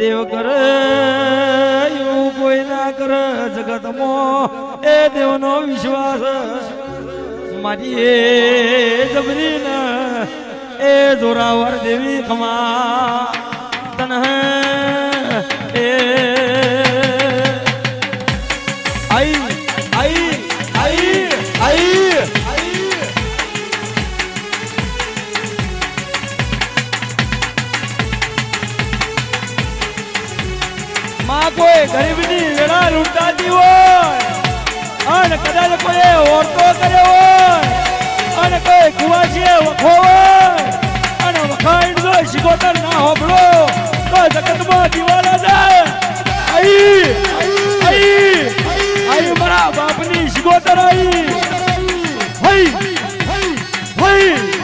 દેવ કરે, એવું કોઈ ના કરે મો એ દેવનો વિશ્વાસ મારી એ જબરી એ જોરાવર દેવી કમા તન કોઈ ગરીબની વેળા લૂંટાતી હોય અને કદાચ કોઈ ઓરતો કર્યો હોય અને કોઈ કુવાસીએ વખો હોય અને વખાણ જો શિકોતર ના હોબળો તો જગતમાં દિવાલા જાય. આઈ આઈ આઈ મારા બાપની શિકોતર આઈ. હઈ હઈ.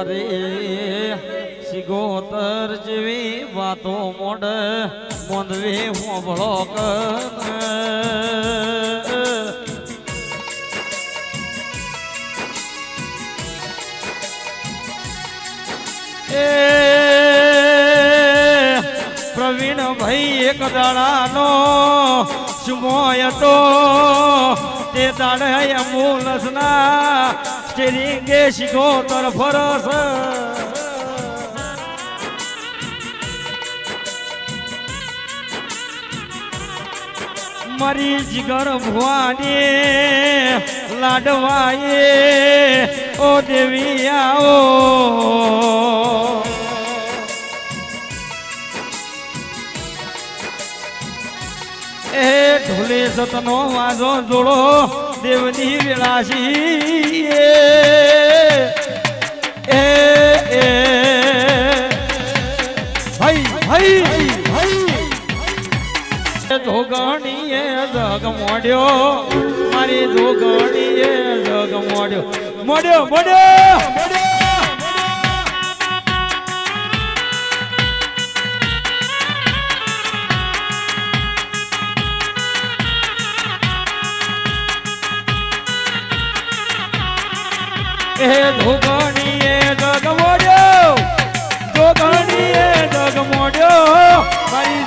મારે સિગોતર જેવી વાતો મોડ મોંધવી હોંભળો એ પ્રવીણ ભાઈ એક દાડાનો સુમોય તો તે દાડે મૂલસના સ્ટેરિંગે શીખો તર ફરસ. મારી જીગર ભવાની લાડવાએ, ઓ દેવી આવો. એ ઢોલે સતનો વાજો જોડો. દેવની વિલાસી એ એ હઈ હઈ હઈ જોગણીએ જગ મોડ્યો મારી જોગણીએ જગ મોડ્યો મોડ્યો મોડ્યો એ જોગણીએ જગ મોડ્યો જોગણીએ જગ મોડ્યો મારી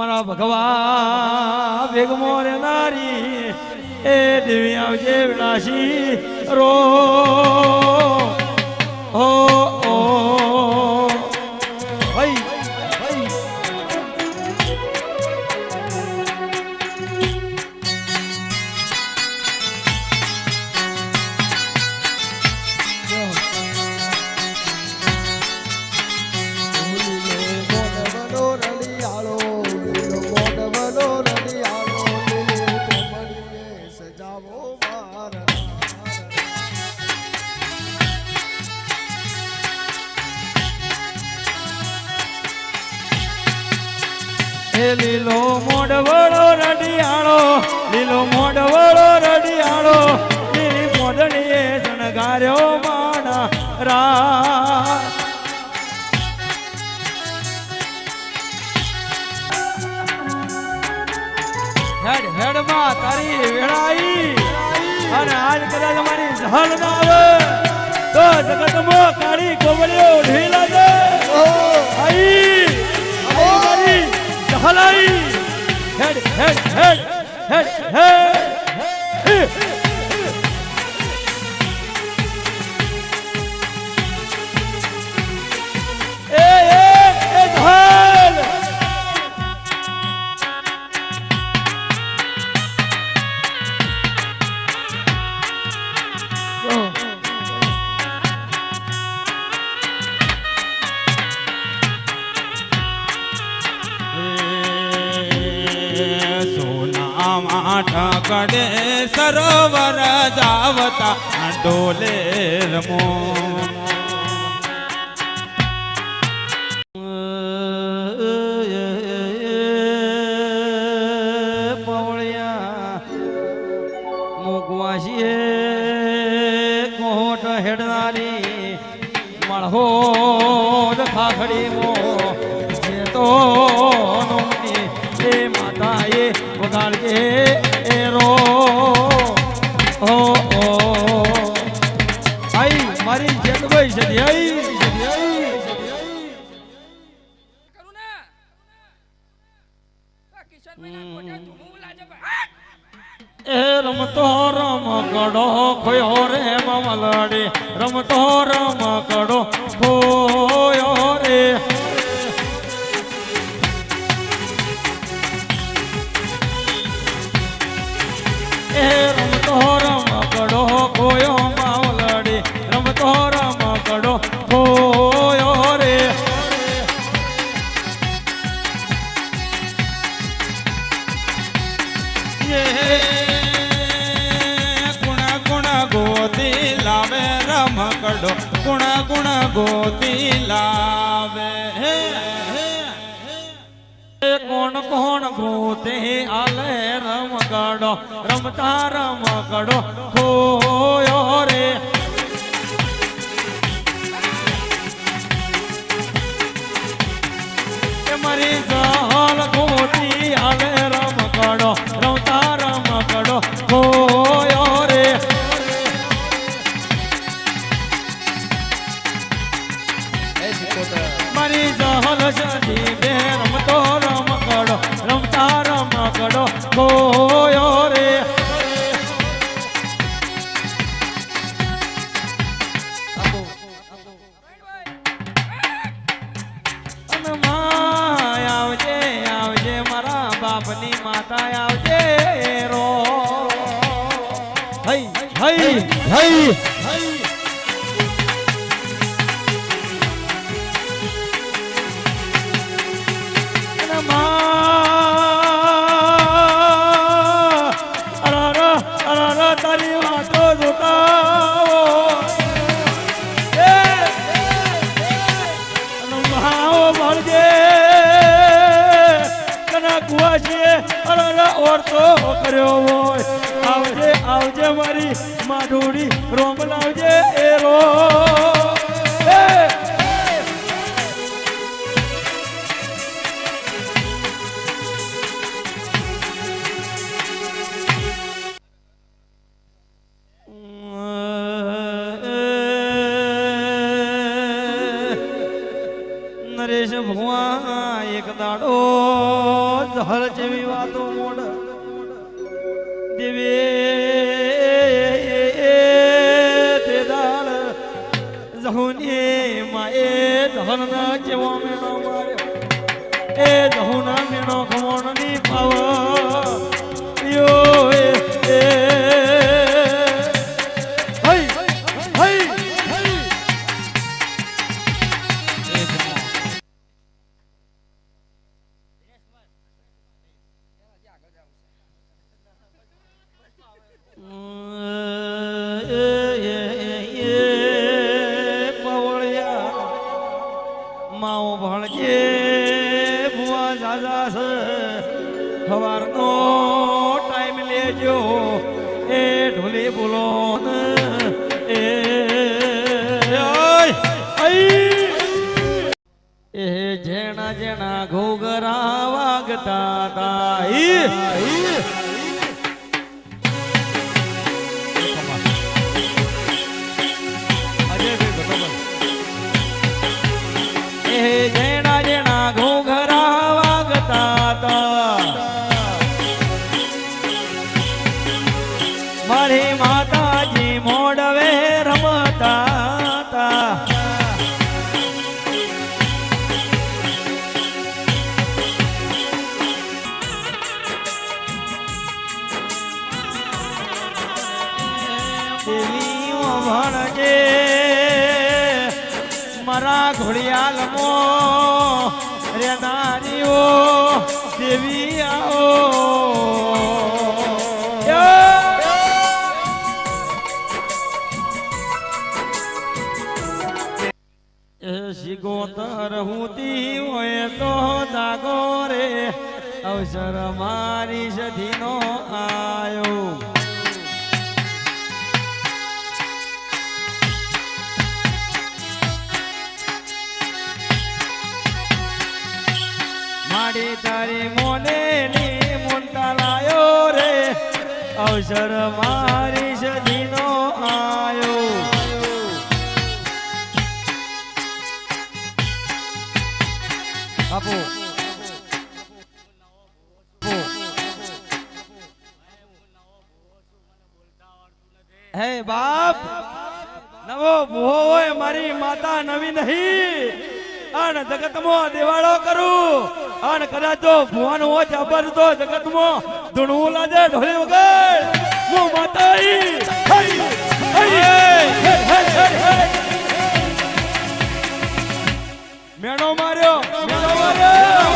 મારા ભગવા ભેગમો રેનારી એ દેવી આવજે વિલાસી રો હો રડિયાળો લીલી મોડણીએ શણગાર્યો માણા રા હેડ હેડમાં તારી વેળાઈ. અને આજ કદાચ મારી ઝાલ ના આવે. તો જગતમાં કાળી કોબળીઓ ઢી લાગે. આઈ આઈ મારી ઝાલાઈ. હેડ હેડ હેડ હેડ હેડ. પડે સરોવર જાવતા ડોલે રમો. હેડનારી મળહો ખાખડી મો જે તો એ માતાએ ઉગાડીએ એ રમતો રમ કડો ખોયો રે મમલડી રમતો રમ કડો ખો કોણ કોણ ગોતે આલે રમગડો રમતા રમગડો ખોયો રે. મારી જહલ ગોતી આલે રમગડો રમતા રમગડો ખો કર્યો હોય. આવજે આવજે મારી માઢુડી રોમ લાવજે એ રો નરેશ ભગવાન એક દાડો હર જેવી વાતો મોડ. હર જેવો એ જેણા જેણા ઘોઘરા વાગતા તા. ઘોડિયાલ મો રે નારીઓ, દેવી આવો. શિગોતર હુતી હોય તો દાગો રે, અવસર મારી સધીનો તારી મોનેલી મુંતા લાયો રે. અવસર મારી સધીનો આયો. આપો હે બાપ, નવો ભૂહો હોય મારી માતા નવી નહીં. અને જગતમાં દેવાળો કરું. અને કદાચ ભુવાનું હોય જબર તો જગતમાં ધૂણવું લાજે ઢોલી વગર હું માતા. મેણો માર્યો. મેણો માર્યો.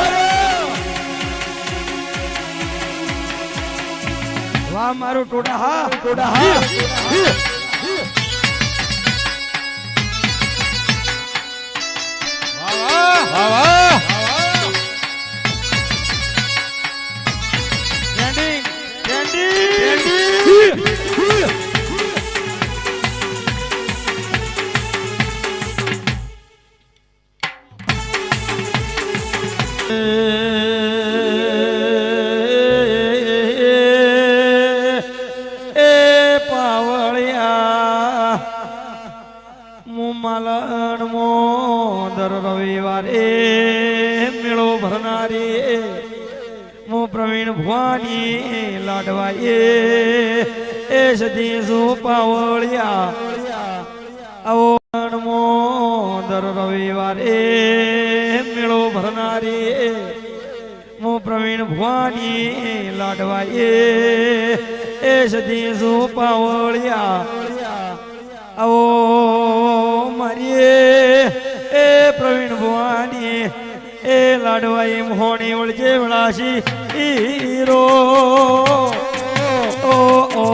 વાહ, મારું ટોડા હા ટોડા હા. મો દર રવિવારે મેળો ભરનારી મો પ્રવીણ ભવાની લાડવા એ સતી સુ પાવળિયા આવો મો દર રવિવારે મેળો ભરનારી મો પ્રવીણ ભવાની લાડવા એ સતી સુ પાવળિયા આવો મારીએ એ પ્રવીણ ભવાની એ લાડવાઈ મોણી વળજે વળાશી હીરો. ઓ ઓ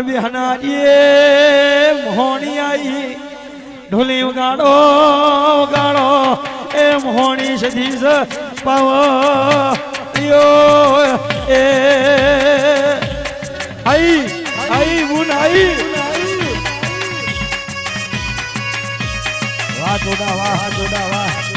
ઘેર બિહનારીએ મોહણી આઈ ઢોલી ઉગાડો ઉગાડો એ મોહણી સદીસ પાવ યો એ આઈ આઈ બુન આઈ વાહ જોડા વાહ જોડા, વાહ.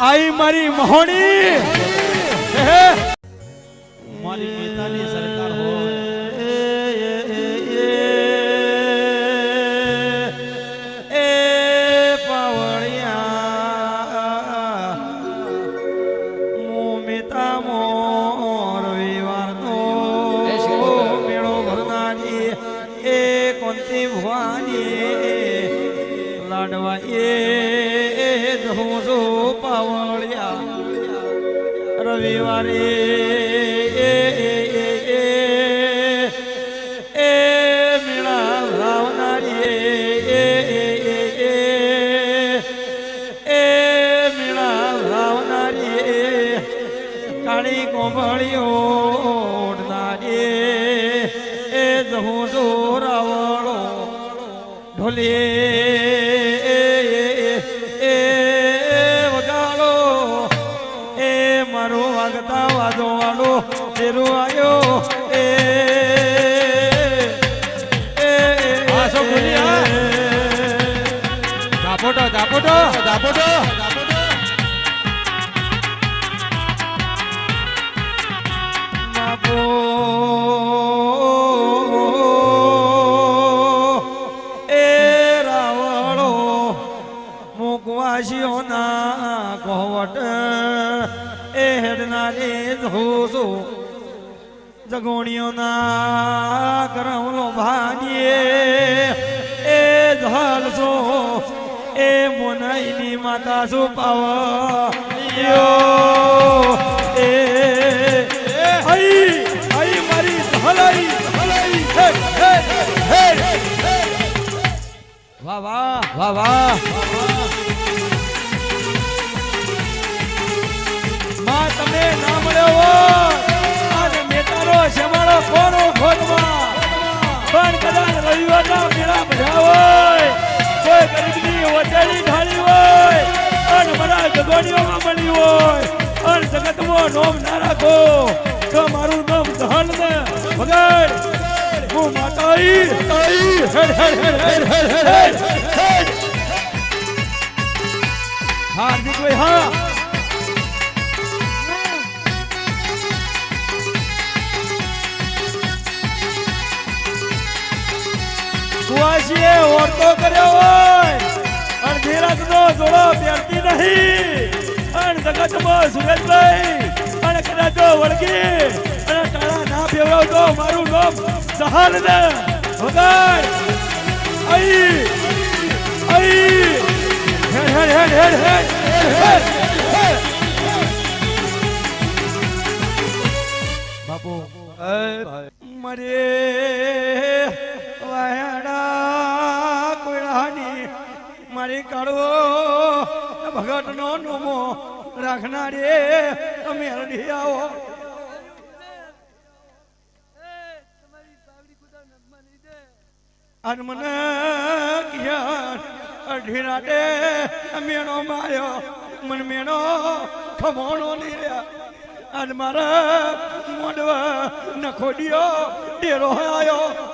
આઈ મારી મહોણી. મારી પિતાની સરકાર હોય એ પાવળિયા મોમિતા મોર રવિવારનો મેળો ભરનારી એ કોંતી ભવાની લાડવા એ જહું છો પાવળિયા રવિવારે તેરો આયો? એ એ હા, સૌ ના બાપો એ રાવળો મુકવાસીઓના કોવટ એ ના જોશો ભાગીએ એ ઝાલસો એ મોનાઈની માતા સુપાવ પાવ એ આઈ આઈ મારી વાહ વાહ વાહ વાહ. હોય. કોઈ ગરીબની વચેરી ઢાળી હોય અને મારા જગોડીઓમાં મળી હોય. અને જગતમાં નોમ ના રાખો તો મારું નામ જહલ ને વગર હું માતાઈ. તાઈ હેડ હેડ હેડ હેડ હેડ હેડ હેડ. હાર્દિક ભાઈ હા. ઓરતો કર્યો હોય. અને ધીરજનો જોડો પહેરતી નહીં. અને જગતમાં સુરેશભાઈ અને કદાચ જો વળગી. અને ટાળા ના ફેરવો તો મારું નામ સહાલ ને વગર આઈ આઈ હેડ હેડ હેડ હેડ હેડ હેડ હેડ. બાપુ. મરે મારી કાળવો ભગત નો નોમો રાખનારે તમે હરડી આવો. અને મને અઢી રાતે મેણો માર્યો. મને મેણો ખમોણો નહીં રહ્યા. અને મારા મોડવા નખોડિયો ડેરો આવ્યો